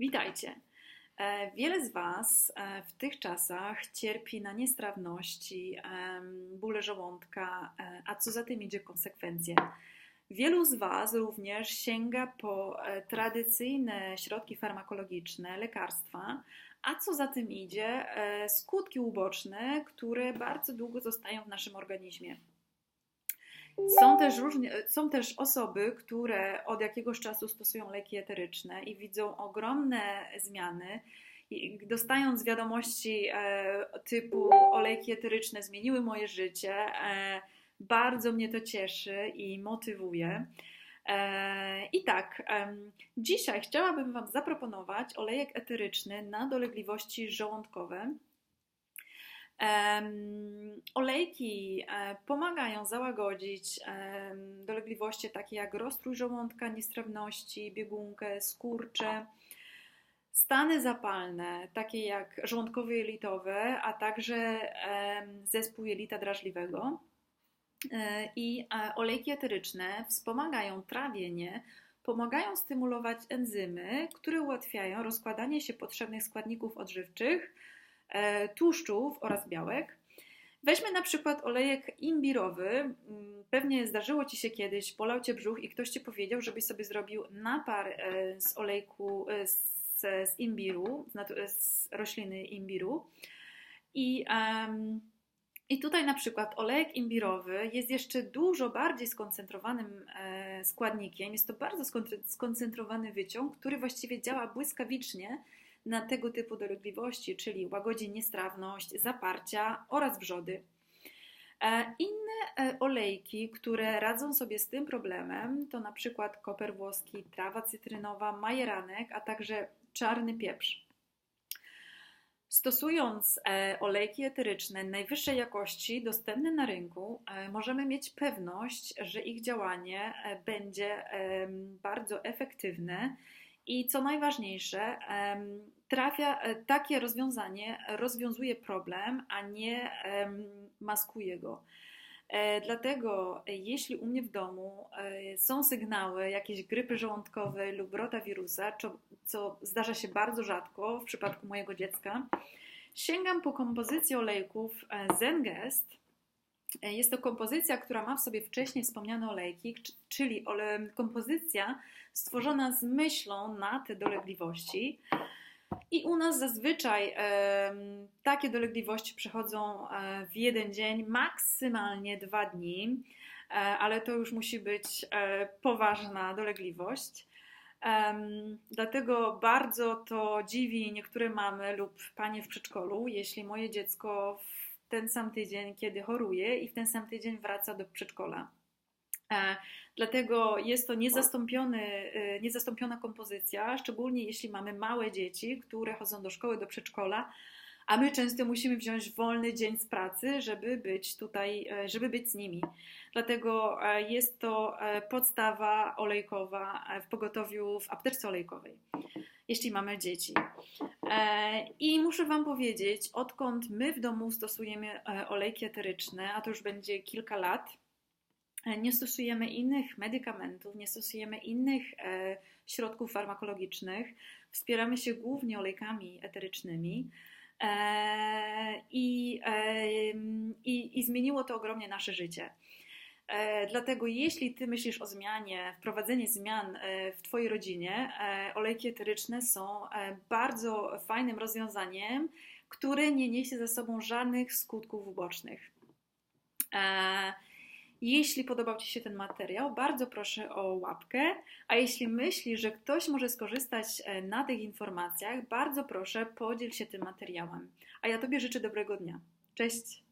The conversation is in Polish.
Witajcie. E, wiele z Was e, w tych czasach cierpi na niestrawności, bóle żołądka, e, a co za tym idzie konsekwencje. Wielu z Was również sięga po tradycyjne środki farmakologiczne, lekarstwa, a co za tym idzie, skutki uboczne, które bardzo długo zostają w naszym organizmie. Są też, różnie, są też osoby, które od jakiegoś czasu stosują leki eteryczne i widzą ogromne zmiany. Dostając wiadomości e, typu olejki eteryczne zmieniły moje życie, e, bardzo mnie to cieszy i motywuje. E, I tak, dzisiaj chciałabym Wam zaproponować olejek eteryczny na dolegliwości żołądkowe. Olejki e, pomagają załagodzić dolegliwości takie jak roztrój żołądka, niestrawności, biegunkę, skurcze, stany zapalne takie jak żołądkowo-jelitowe, a także zespół jelita drażliwego. E, I e, olejki eteryczne wspomagają trawienie, pomagają stymulować enzymy, które ułatwiają rozkładanie się potrzebnych składników odżywczych tłuszczów oraz białek. Weźmy na przykład olejek imbirowy. Mm, pewnie zdarzyło Ci się kiedyś, polał Cię brzuch i ktoś Ci powiedział, żebyś sobie zrobił napar e, z olejku, e, z, z imbiru, z, rośliny imbiru. I, um, I tutaj na przykład olejek imbirowy jest jeszcze dużo bardziej skoncentrowanym składnikiem. Jest to bardzo skoncentrowany wyciąg, który właściwie działa błyskawicznie na tego typu dolegliwości, czyli łagodzi niestrawność, zaparcia oraz wrzody. E, inne e, olejki, które radzą sobie z tym problemem, to na przykład koper włoski, trawa cytrynowa, majeranek, a także czarny pieprz. Stosując e, olejki eteryczne najwyższej jakości dostępne na rynku, możemy mieć pewność, że ich działanie będzie bardzo efektywne i co najważniejsze, trafia, e, takie rozwiązanie rozwiązuje problem, a nie maskuje go. E, dlatego, e, jeśli u mnie w domu są sygnały jakiejś grypy żołądkowej lub rotawirusa, co, co zdarza się bardzo rzadko w przypadku mojego dziecka, sięgam po kompozycję olejków Zengest. Jest to kompozycja, która ma w sobie wcześniej wspomniane olejki, czyli kompozycja stworzona z myślą na te dolegliwości. I u nas zazwyczaj e, takie dolegliwości przechodzą e, w jeden dzień, maksymalnie dwa dni, e, ale to już musi być e, poważna dolegliwość. Dlatego bardzo to dziwi niektóre mamy lub panie w przedszkolu, jeśli moje dziecko w ten sam tydzień, kiedy choruje i w ten sam tydzień wraca do przedszkola. E, dlatego jest to niezastąpiony, e, niezastąpiona kompozycja, szczególnie jeśli mamy małe dzieci, które chodzą do szkoły, do przedszkola, a my często musimy wziąć wolny dzień z pracy, żeby być tutaj, e, żeby być z nimi. Dlatego jest to podstawa olejkowa w pogotowiu w apteczce olejkowej, jeśli mamy dzieci. I muszę Wam powiedzieć, odkąd my w domu stosujemy olejki eteryczne, a to już będzie kilka lat, E, nie stosujemy innych medykamentów, nie stosujemy innych e, środków farmakologicznych, wspieramy się głównie olejkami eterycznymi. E, I, i, I zmieniło to ogromnie nasze życie. Dlatego, jeśli Ty myślisz o zmianie, wprowadzenie zmian w Twojej rodzinie, olejki eteryczne są bardzo fajnym rozwiązaniem, które nie niesie ze sobą żadnych skutków ubocznych. Jeśli podobał Ci się ten materiał, bardzo proszę o łapkę, a jeśli myślisz, że ktoś może skorzystać e, na tych informacjach, bardzo proszę podziel się tym materiałem. A ja Tobie życzę dobrego dnia. Cześć!